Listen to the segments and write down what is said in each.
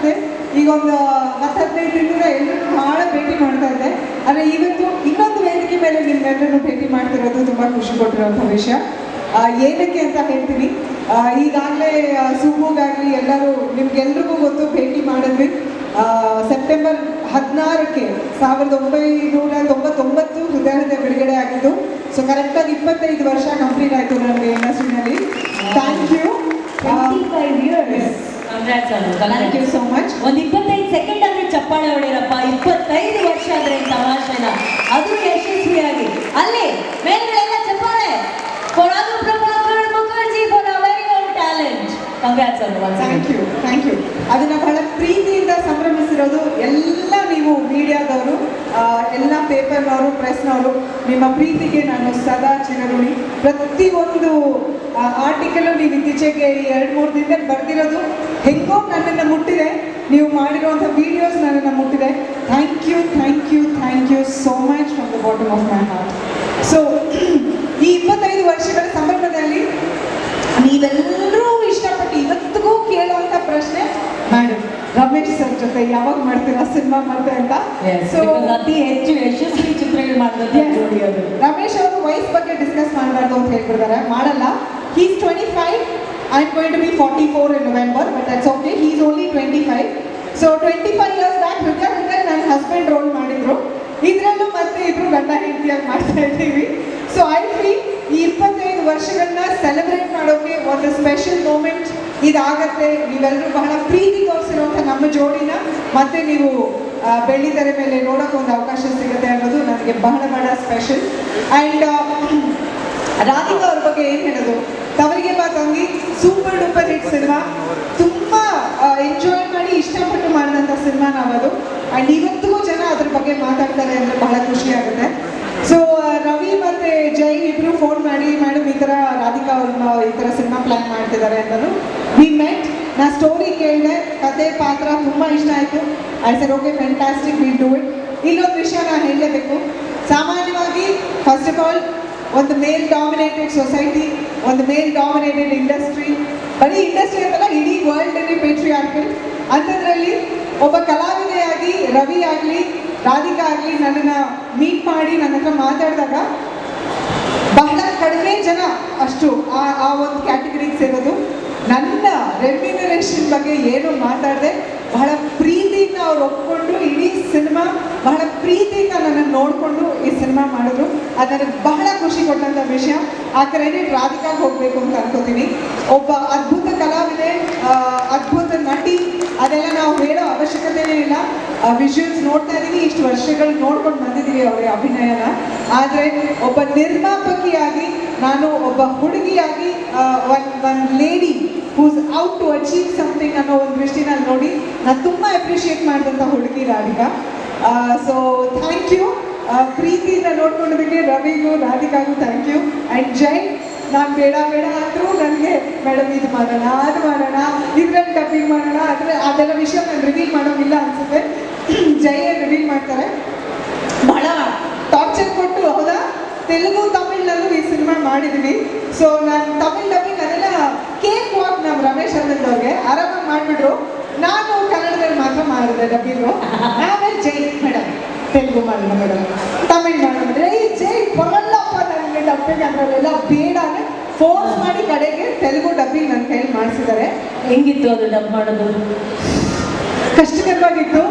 ಸಂತೋಷ ಈಗ ಒಂದು ಹತ್ತು, ಹದಿನೈದು ಎಲ್ಲರೂ ಬಹಳ ಭೇಟಿ ಮಾಡ್ತಾ ಇದ್ದೆ ಆದರೆ ಇವತ್ತು ಇನ್ನೊಂದು ವೇದಿಕೆ ಮೇಲೆ ನಿಮ್ಮೆಲ್ಲರನ್ನು ಭೇಟಿ ಮಾಡ್ತಿರೋದು ತುಂಬ ಖುಷಿ ಕೊಟ್ಟಿರೋಂಥ ವಿಷಯ. ಏನಕ್ಕೆ ಅಂತ ಹೇಳ್ತೀನಿ. ಈಗಾಗಲೇ ಸುಮ್ಮಗಾಗಲಿ ಎಲ್ಲರೂ ನಿಮ್ಗೆಲ್ರಿಗೂ ಗೊತ್ತು ಭೇಟಿ ಮಾಡಿದ್ವಿ. ಸೆಪ್ಟೆಂಬರ್ ಹದಿನಾರಕ್ಕೆ ಸಾವಿರದ ಒಂಬೈನೂರ ತೊಂಬತ್ತೊಂಬತ್ತು ಹೃದಯದ ಬಿಡುಗಡೆ ಆಗಿದ್ದು, ಸೊ ಕರೆಕ್ಟಾಗಿ ಇಪ್ಪತ್ತೈದು ವರ್ಷ ಕಂಪ್ಲೀಟ್ ಆಯಿತು ನನಗೆ ಇಂಡಸ್ಟ್ರಿನಲ್ಲಿ thank you congrats thank you so much ಒಂದ್ ಇಪ್ಪತ್ತೈದು ಸೆಕೆಂಡ್ ಆದ್ರೆ ಚಪ್ಪಾಳೆ ಹೊಡೆಯರಪ್ಪ ಇಪ್ಪತ್ತೈದು ವರ್ಷ ಆದ್ರೆ ತಮಾಷೆನ ಅದು ಯಶಸ್ವಿಯಾಗಿ. ಅಲ್ಲಿ ಮೇಲ್ಗಡೆಲ್ಲ ಚಪ್ಪಾಳೆ. For Anu Prabhakar Mukherjee for a very own talent congrats Anu thank you thank you ಅದನ್ನ ಬಹಳ ಪ್ರೀತಿಯಿಂದ ಸಂಭ್ರಮಿಸಿರೋದು ಎಲ್ಲ ನೀವು ಮೀಡಿಯಾದವರು ಎಲ್ಲ ಪೇಪರ್ನವರು, ಪ್ರೆಸ್ನವರು, ನಿಮ್ಮ ಪ್ರೀತಿಗೆ ನಾನು ಸದಾ ಚಿರಋಣಿ. ಪ್ರತಿಯೊಂದು ಆರ್ಟಿಕಲು ನೀವು ಇತ್ತೀಚೆಗೆ ಎರಡು ಮೂರು ದಿನದಲ್ಲಿ ಬರೆದಿರೋದು ಹೆಂಗೋ ನನ್ನನ್ನು ಮುಟ್ಟಿದೆ. ನೀವು ಮಾಡಿರುವಂಥ ವಿಡಿಯೋಸ್ ನನ್ನನ್ನು ಮುಟ್ಟಿದೆ. Thank you thank you thank you so much from the bottom of my heart so ಈ ಇಪ್ಪತ್ತೈದು ವರ್ಷಗಳ ಸಂದರ್ಭದಲ್ಲಿ ನೀವೆಲ್ಲರೂ ಇಷ್ಟಪಟ್ಟು ಇವತ್ತಿಗೂ ಕೇಳುವಂತ ಪ್ರಶ್ನೆ ಮೇಡಮ್ ರಮೇಶ್ ಯಾವಾಗ ಮಾಡ್ತೀರಾ ಸಿನಿಮಾ ಮಾಡ್ತಾ ಅಂತ? ಸೊ ಅತಿ ಹೆಚ್ಚು ಯಶಸ್ವಿ ಚಿತ್ರಗಳು ಮಾಡ್ತಾರೆ ರಮೇಶ್ ಅವರು ವಯಸ್ ಬಗ್ಗೆ ಡಿಸ್ಕಸ್ ಮಾಡಬಾರ್ದು ಅಂತ ಹೇಳ್ಬಿಡ್ತಾರೆ. ಮಾಡಲ್ಲ. He's twenty five I am going to be forty four in November but that's okay he's only twenty five so twenty five years back ಹೃದಯ ಹೃದಯ ನನ್ನ ಹಸ್ಬೆಂಡ್ ರೋಲ್ ಮಾಡಿದ್ರು. ಇದರಲ್ಲೂ ಮತ್ತೆ ಇಬ್ರು ಗಂಡ ಹೆಂಡತಿಯಾಗಿ ಮಾಡ್ತಾ ಇದ್ದೀವಿ. ಸೊ ಐ ಫೀಲ್ ಈ ಇಪ್ಪತ್ತೈದು ವರ್ಷಗಳನ್ನ ಸೆಲೆಬ್ರೇಟ್ ಮಾಡೋಕೆ ಒಂದು ಸ್ಪೆಷಲ್ ಮೂಮೆಂಟ್ ಇದಾಗತ್ತೆ. ನೀವೆಲ್ಲರೂ ಬಹಳ ಪ್ರೀತಿ ತೋರಿಸಿರುವಂಥ ನಮ್ಮ ಜೋಡಿನ. ಮತ್ತೆ ನೀವು ಆ, ಬೆಳ್ಳಿ ತೆರೆ ಮೇಲೆ ನೋಡೋಕೆ ಒಂದು ಅವಕಾಶ ಸಿಗುತ್ತೆ ಅನ್ನೋದು ನನಗೆ ಬಹಳ ಬಹಳ ಸ್ಪೆಷಲ್ ಆ್ಯಂಡ್ ರಾಧಿಕಾ ಅವ್ರ ಬಗ್ಗೆ ಏನು ಹೇಳೋದು? ತವರಿಗೆ ಬಾ ತಂಗಿ. ಸೂಪರ್ ಡೂಪರ್ ಹಿಟ್ ಸಿನಿಮಾ ತುಂಬ ಎಂಜಾಯ್ ಮಾಡಿ ಇಷ್ಟಪಟ್ಟು ಮಾಡಿದಂಥ ಸಿನಿಮಾ ನಾವದು. ಆ್ಯಂಡ್ ಇವತ್ತಿಗೂ ಜನ ಅದ್ರ ಬಗ್ಗೆ ಮಾತಾಡ್ತಾರೆ ಅಂದರೆ ಬಹಳ ಖುಷಿ ಆಗುತ್ತೆ. ಜೈ ಫೋನ್ ಮಾಡಿ ಮೇಡಮ್ ಈ ಥರ ರಾಧಿಕಾ ಅವ್ರನ್ನ ಈ ಥರ ಸಿನಿಮಾ ಪ್ಲ್ಯಾನ್ ಮಾಡ್ತಿದ್ದಾರೆ ಅಂತಲೂ ವಿ ಮೆಟ್ ನಾ ಸ್ಟೋರಿ ಕೇಳಿದೆ, ಕತೆ, ಪಾತ್ರ ತುಂಬ ಇಷ್ಟ ಆಯಿತು. I sir okay fantastic we do it ಇಲ್ಲೊಂದು ವಿಷಯ ನಾನು ಹೇಳಲೇಬೇಕು. ಸಾಮಾನ್ಯವಾಗಿ ಫಸ್ಟ್ ಆಫ್ ಆಲ್ ಒಂದು ಮೇಲ್ ಡಾಮಿನೇಟೆಡ್ ಸೊಸೈಟಿ ಒಂದು ಮೇಲ್ ಡಾಮಿನೇಟೆಡ್ ಇಂಡಸ್ಟ್ರಿ ಬರೀ ಇಂಡಸ್ಟ್ರಿ ಅಂತಲ್ಲ, ಇಡೀ ವರ್ಲ್ಡಲ್ಲಿ ಪೇಟ್ರಿ ಆರ್ಕಲ್ ಅಂಥದ್ರಲ್ಲಿ ಒಬ್ಬ ಕಲಾವಿದೆಯಾಗಿ, ರವಿ ಆಗಲಿ ರಾಧಿಕಾ ಆಗಲಿ ನನ್ನನ್ನು ಮೀಟ್ ಮಾಡಿ ನನ್ನ ಹತ್ರ ಮಾತಾಡಿದಾಗ ಬಹಳ ಕಡಿಮೆ ಜನ ಅಷ್ಟು ಆ ಆ ಒಂದು ಕ್ಯಾಟಗರಿಗೆ ಸೇರೋದು. ನನ್ನ ರೆಮ್ಯುನರೇಷನ್ ಬಗ್ಗೆ ಏನು ಮಾತಾಡದೆ ಬಹಳ ಪ್ರೀತಿಯಿಂದ ಅವ್ರು ಒಪ್ಕೊಂಡು ಇಡೀ ಸಿನಿಮಾ ಬಹಳ ಪ್ರೀತಿಯಿಂದ ನನ್ನನ್ನು ನೋಡಿಕೊಂಡು ಈ ಸಿನಿಮಾ ಮಾಡಿದ್ರು. ಅದು ನನಗೆ ಬಹಳ ಖುಷಿ ಕೊಟ್ಟಂಥ ವಿಷಯ. ಆ ಕ್ರೆಡಿಟ್ ರಾಧಿಕಾಗೆ ಹೋಗಬೇಕು ಅಂತ ಅನ್ಕೋತೀನಿ. ಒಬ್ಬ ಅದ್ಭುತ ಕಲಾವಿದೆ ಅದ್ಭುತ ನಟಿ, ಅದೆಲ್ಲ ನಾವು ಹೇಳೋ ಅವಶ್ಯಕತೆನೇ ಇಲ್ಲ. ವಿಷುವಲ್ಸ್ ನೋಡ್ತಾ ಇದ್ದೀನಿ. ಇಷ್ಟು ವರ್ಷಗಳು ನೋಡ್ಕೊಂಡು ಬಂದಿದ್ದೀವಿ ಅವರ ಅಭಿನಯನ. ಆದರೆ ಒಬ್ಬ ನಿರ್ಮಾಪಕಿಯಾಗಿ, ನಾನು ಒಬ್ಬ ಹುಡುಗಿಯಾಗಿ one one lady who's out to achieve something ಅನ್ನೋ ಒಂದು ದೃಷ್ಟಿನಲ್ಲಿ ನೋಡಿ, ನಾನು ತುಂಬ ಅಪ್ರಿಷಿಯೇಟ್ ಮಾಡಿದಂಥ ಹುಡುಗಿ ರಾಧಿಕಾ. ಸೊ ಥ್ಯಾಂಕ್ ಯು ಪ್ರೀತಿಯಿಂದ ನೋಡ್ಕೊಂಡಿದ್ದಕ್ಕೆ ರವಿಗೂ ರಾಧಿಕಾಗೂ ಥ್ಯಾಂಕ್ ಯು ಆ್ಯಂಡ್ ಜೈ ನಾನು ಬೇಡ ಬೇಡ ಅಂದರೂ ನನಗೆ ಮೇಡಮ್ ಇದು ಮಾಡೋಣ, ಅದು ಮಾಡೋಣ, ಇದ್ರಲ್ಲಿ ಡಬ್ಬಿಂಗ್ ಮಾಡೋಣ, ಆದರೆ ಅದೆಲ್ಲ ವಿಷಯ ನಾನು ರಿವೀಲ್ ಮಾಡೋಂಗಿಲ್ಲ ಅನಿಸುತ್ತೆ. ಜೈ ರಿವೀಲ್ ಮಾಡ್ತಾರೆ. ಬಹಳ ಟಾರ್ಚರ್ ಕೊಟ್ಟು, ಹೌದಾ? ತೆಲುಗು, ತಮಿಳ್ನಲ್ಲೂ ಈ ಸಿನಿಮಾ ಮಾಡಿದ್ವಿ. ಸೊ ನಾನು ತಮಿಳ್ ಡಬ್ಬಿಂಗ್ ಅದೆಲ್ಲ ಕೇಕ್ ವಾಕ್ ನಮ್ಮ ರಮೇಶ್ ಅರವಿಂದ್ ಅವ್ರಿಗೆ ಆರಾಮಾಗಿ ಮಾಡಿಬಿಟ್ರು. ನಾನು ಕನ್ನಡದಲ್ಲಿ ಮಾತ್ರ ಮಾಡಿದೆ ಡಬ್ಬಿಂಗು ತೆಲುಗು ಮಾಡೋಣ ಮೇಡಮ್. ತಮಿಳ್ ಮಾಡೋಣ ರೇ ಜೈ ಬರಲ್ಲಪ್ಪ ನನಗೆ ಡಬ್ಬಿಂಗ್ ಅದರಲ್ಲೆಲ್ಲ ಬೇಡನೇ ಫೋರ್ಸ್ ಮಾಡಿ ಕಡೆಗೆ ತೆಲುಗು ಡಬ್ಬಿಂಗ್ ನನ್ನ ಕೈಲಿ ಮಾಡಿಸಿದ್ದಾರೆ. ಹೆಂಗಿತ್ತು ಅದು ಡಬ್ ಮಾಡೋದು? ಕಷ್ಟಕರವಾಗಿತ್ತು.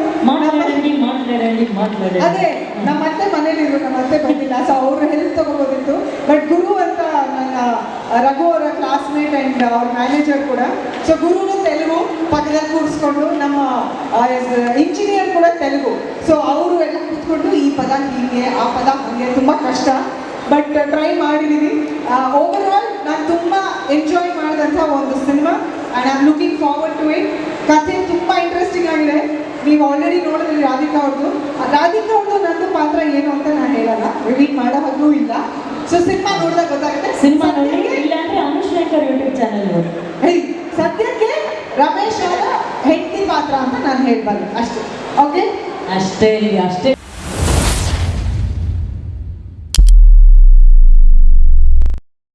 ಅದೇ ನಮ್ಮ ಅತ್ತೆ ಮನೇಲಿದ್ರು ನಮ್ಮ ಅತ್ತೆ ಬಂದಿಲ್ಲ ಸೊ ಅವರು ಹೆಲ್ತ್ ತಗೋಬೋದಿತ್ತು. ಬಟ್ ಗುರು ಅಂತ ನನ್ನ ರಘು ಅವರ ಕ್ಲಾಸ್ಮೇಟ್ ಆ್ಯಂಡ್ ಅವ್ರ ಮ್ಯಾನೇಜರ್ ಕೂಡ. ಸೊ ಗುರುನು ತೆಲುಗು ಪಕ್ಕದಲ್ಲಿ ಕೂರಿಸ್ಕೊಂಡು ನಮ್ಮ ಇಂಜಿನಿಯರ್ ಕೂಡ ತೆಲುಗು. ಸೊ ಅವರು ಎಲ್ಲ ಕೂತ್ಕೊಂಡು ಈ ಪದ ಹೀಗೆ, ಆ ಪದ ಹಾಗೆ ತುಂಬ ಕಷ್ಟ. ಬಟ್ ಟ್ರೈ ಮಾಡಿದ್ದೀನಿ ಓವರ್ ಆಲ್ ನಾನು ತುಂಬ ಎಂಜಾಯ್ ಮಾಡಿದಂಥ ಒಂದು cinema and I looking forward to it ಕಥೆ ತುಂಬ ಇಂಟ್ರೆಸ್ಟಿಂಗ್ ಆಗಿದೆ. ನೀವು ಆಲ್ರೆಡಿ ನೋಡಿದ್ರಿ ರಾಧಿಕಾ ಅವ್ರದ್ದು ರಾಧಿಕಾ ಅವ್ರದ್ದು ನಂದು ಪಾತ್ರ ಏನು ಅಂತ ನಾನು ಹೇಳಲ್ಲ. ರಿವೀಲ್ ಮಾಡೋ ಹಾಗೂ ಇಲ್ಲ. ಸೊ ಸಿನಿಮಾ ನೋಡಿದಾಗ ಗೊತ್ತಾಗುತ್ತೆ ಸಿನಿಮಾ ನೋಡಿ ಸದ್ಯಕ್ಕೆ- ಇಲ್ಲಾಂದ್ರೆ ಅನುಶ್ರೇಖರ್ ಯೂಟ್ಯೂಬ್ ಚಾನಲ್ ನೋಡಿ ಹೇಯ್, ಸದ್ಯಕ್ಕೆ ರಮೇಶ್ ಅವರ ಹೆಂಡತಿ ಪಾತ್ರ ಅಂತ ನಾನು ಹೇಳ್ಬಾರ್ದು. ಅಷ್ಟೇ. ಓಕೆ ಅಷ್ಟೇ ಅಷ್ಟೇ.